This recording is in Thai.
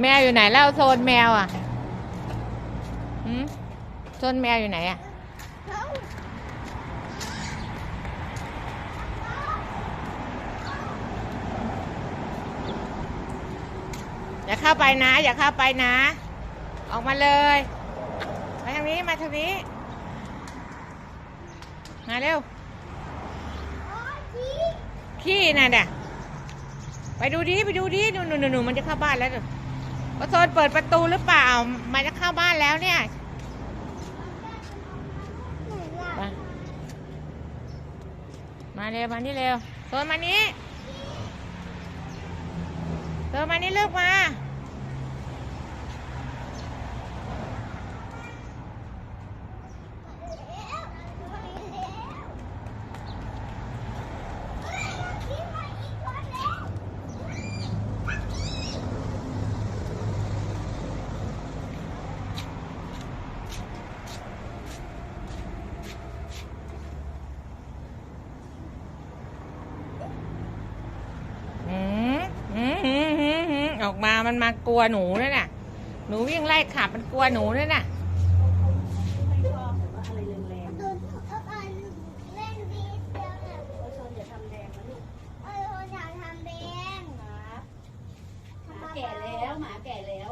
แมวอยู่ไหนแล้วโซนแมวอะหืมโซนแมวอยู่ไหนอะ อย่าเข้าไปนะ อย่าเข้าไปนะ ออกมาเลย มาทางนี้ มาทางนี้ มาเร็ว ขี้น่ะเด่ะ ไปดูดิ ไปดูดิหนูหนูหนูหนูมันจะเข้าบ้านแล้ว โอโซนเปิดประตูหรือเปล่า มันจะเข้าบ้านแล้วเนี่ยมามาเร็วมานี่เร็วโซนมานี้โซนมานี่เลิกมา ออกมามันมากลัวหนูนั่นน่ะ หนูวิ่งไล่ขับมันกลัวหนูนั่นน่ะแก่แล้วหมาแก่แล้ว